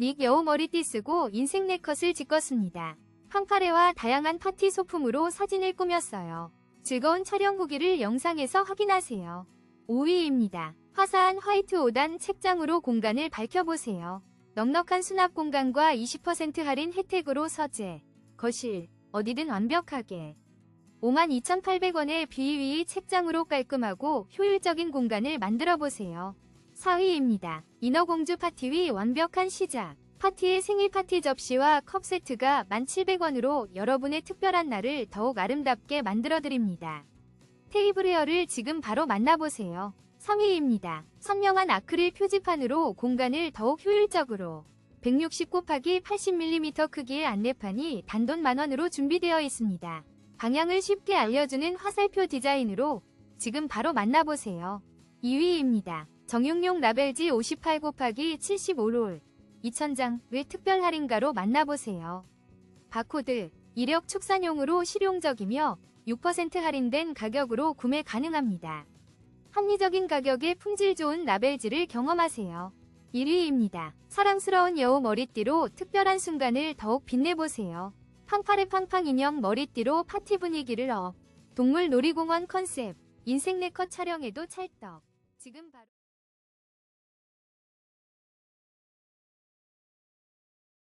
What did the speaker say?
닉 여우 머리띠 쓰고 인생 네컷을 찍었습니다. 황파레와 다양한 파티 소품으로 사진을 꾸몄어요. 즐거운 촬영 후기를 영상에서 확인하세요. 5위입니다. 화사한 화이트 5단 책장으로 공간을 밝혀보세요. 넉넉한 수납 공간과 20% 할인 혜택으로 서재, 거실, 어디든 완벽하게 52,800원의 비위 책장으로 깔끔하고 효율적인 공간을 만들어 보세요. 4위입니다. 인어공주 파티 위 완벽한 시작. 파티의 생일 파티 접시와 컵 세트가 1,700원으로 여러분의 특별한 날을 더욱 아름답게 만들어 드립니다. 테이블 웨어를 지금 바로 만나보세요. 3위입니다. 선명한 아크릴 표지판으로 공간을 더욱 효율적으로 160 곱하기 80mm 크기의 안내판이 단돈 만원으로 준비되어 있습니다. 방향을 쉽게 알려주는 화살표 디자인으로 지금 바로 만나보세요. 2위입니다. 정육용 라벨지 58 곱하기 75롤 2000장을 특별 할인가로 만나보세요. 바코드, 이력 축산용으로 실용적이며 6% 할인된 가격으로 구매 가능합니다. 합리적인 가격에 품질 좋은 라벨지를 경험하세요. 1위입니다. 사랑스러운 여우 머리띠로 특별한 순간을 더욱 빛내보세요. 팡파레 팡팡 인형 머리띠로 파티 분위기를 업. 동물 놀이공원 컨셉. 인생 네컷 촬영에도 찰떡. 지금 바로